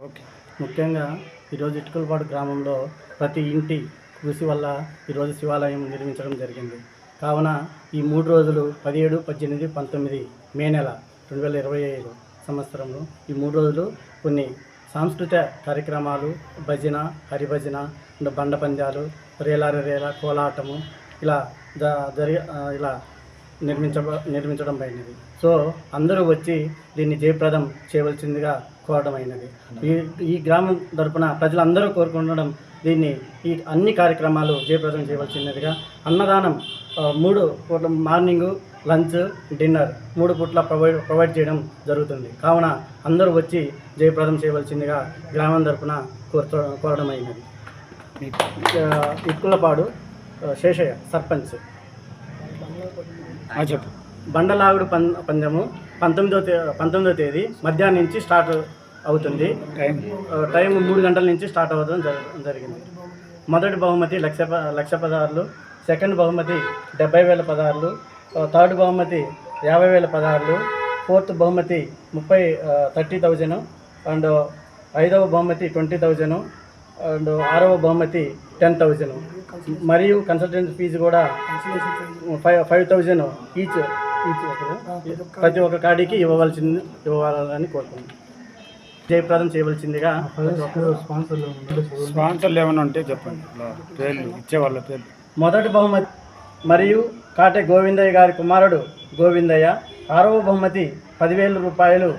Okay. ముఖ్యంగా ఈరోజు ఇటుకలపాడు గ్రామంలో ప్రతి ఇంటి కృషి వల్ల ఈరోజు శివాలయం నిర్మించడం జరిగింది. కావున ఈ మూడు రోజులు పదిహేడు పద్దెనిమిది పంతొమ్మిది మే నెల రెండు వేల ఇరవై ఐదు సంవత్సరంలో ఈ మూడు రోజులు కొన్ని సాంస్కృతిక కార్యక్రమాలు భజన హరిభజన బండ పందాలు రేలార రేల కోలాటము ఇలా జ ఇలా నిర్మించ నిర్మించడం అయినది. సో అందరూ వచ్చి దీన్ని జయప్రదం చేయవలసిందిగా కోరడమైనది ఈ ఈ గ్రామం తరపున ప్రజలందరూ కోరుకుండడం దీన్ని ఈ అన్ని కార్యక్రమాలు జయప్రదం చేయవలసినదిగా అన్నదానం మూడు పూట్ల మార్నింగ్ లంచ్ డిన్నర్ మూడు పూట్ల ప్రొవైడ్ ప్రొవైడ్ చేయడం జరుగుతుంది. కావున అందరూ వచ్చి జయప్రదం చేయవలసిందిగా గ్రామం తరపున కోరుతూ కోరడమైనది ఇక్కులపాడు శేషయ్య సర్పంచ్. చెప్పు. బండలాగుడు పం పందెము పంతొమ్మిదో తే పంతొమ్మిదో తేదీ మధ్యాహ్నం నుంచి స్టార్ట్ అవుతుంది. టైం. మూడు గంటల నుంచి స్టార్ట్ అవ్వడం జరి- జరిగింది. మొదటి బహుమతి లక్ష ప- లక్ష పదహారులు సెకండ్ బహుమతి డెబ్బై వేల పదహారులు థర్డ్ బహుమతి యాభై వేల పదహారులు ఫోర్త్ బహుమతి ముప్పై థర్టీ థౌజండ్ అండ్ ఐదవ బహుమతి ట్వంటీ థౌజండ్ అండ్ ఆరవ బహుమతి టెన్ థౌజండ్ మరియు కన్సల్టెంట్ ఫీజు కూడా five five thousand each each ప్రతి ఒక్క కాడికి ఇవ్వవలసింది ఇవ్వాలని కోరుకుంటున్నాను జయప్రదం చేయవలసిందిగా స్పాన్సర్లు ఏమైనా ఉంటే చెప్పండి. పేర్లు ఇచ్చేవాళ్ళ పేర్లు. మొదటి బహుమతి మరియు కాటే గోవిందయ్య గారి కుమారుడు గోవిందయ్య ఆరవ బహుమతి పదివేల రూపాయలు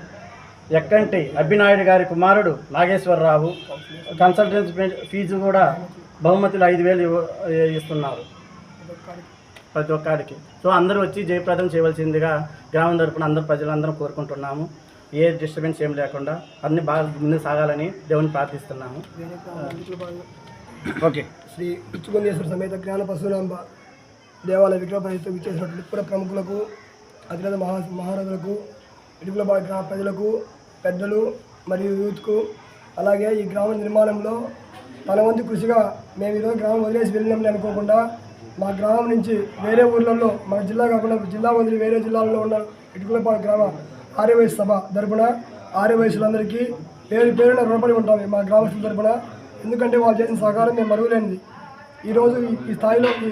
ఎక్కంటి అభినాయుడు గారి కుమారుడు నాగేశ్వరరావు. కన్సల్టెన్సీ ఫీజు కూడా బహుమతులు ఐదు వేలు ఇస్తున్నారు. ప్రతి ఒక్కడికి. సో అందరూ వచ్చి జయప్రదం చేయవలసిందిగా గ్రామం తరపున అందరు ప్రజలందరం కోరుకుంటున్నాము. ఏ డిస్టర్బెన్స్ ఏం లేకుండా అన్ని బాగా ముందుకు సాగాలని దేవుని ప్రార్థిస్తున్నాము. ఓకే. శ్రీ పిచ్చుకొందేశ్వర సమేత జ్ఞాన పశునాంబ దేవాలయ విగ్రహ ప్రతిష్ట విచ్చేసినటువంటి పుర ప్రముఖులకు అతిరథ మహా మహారథులకు ఇటుకుల గ్రామ ప్రజలకు పెద్దలు మరియు యూత్కు అలాగే ఈ గ్రామ నిర్మాణంలో తన వంతు కృషిగా మేము ఈరోజు గ్రామం వదిలేసి వెళ్ళినామని అనుకోకుండా మా గ్రామం నుంచి వేరే ఊర్లలో మన జిల్లా కాకుండా జిల్లా వదిలి వేరే జిల్లాల్లో ఉన్న ఇటుకులపాడు గ్రామ ఆర్యవయసు సభ తరపున ఆర్యవయసులందరికీ పేరు పేరున రుణపడి ఉంటాం మా గ్రామస్తుల తరపున. ఎందుకంటే వాళ్ళు చేసిన సహకారం మేము మరువలేనిది. ఈరోజు ఈ- ఈ స్థాయిలో ఈ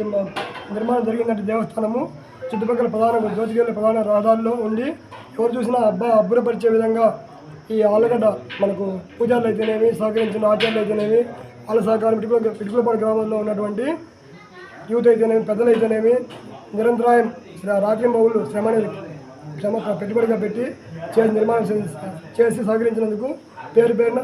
నిర్మాణం జరిగిందంటే దేవస్థానము. చుట్టుపక్కల ప్రధాన జ్యోతిగల ప్రధాన రహదారిలో ఉండి ఎవరు చూసినా అబ్బా అబ్బురపరిచే విధంగా ఈ ఆలుగడ్డ మనకు పూజారులు అయితేనేవి సహకరించిన ఆచార్యులు అయితేనేవి వాళ్ళ సహకారం పిటుకుల పిటుకులపాడు గ్రామంలో ఉన్నటువంటి యూత్ అయితేనేమి పెద్దలు అయితేనేమి నిరంతరాయం శ్రీ రాత్రి మౌళ్ళు శ్రమని శ్రమ పెట్టుబడిగా పెట్టి చేసి నిర్మాణం చేసి సహకరించినందుకు పేరు పేరున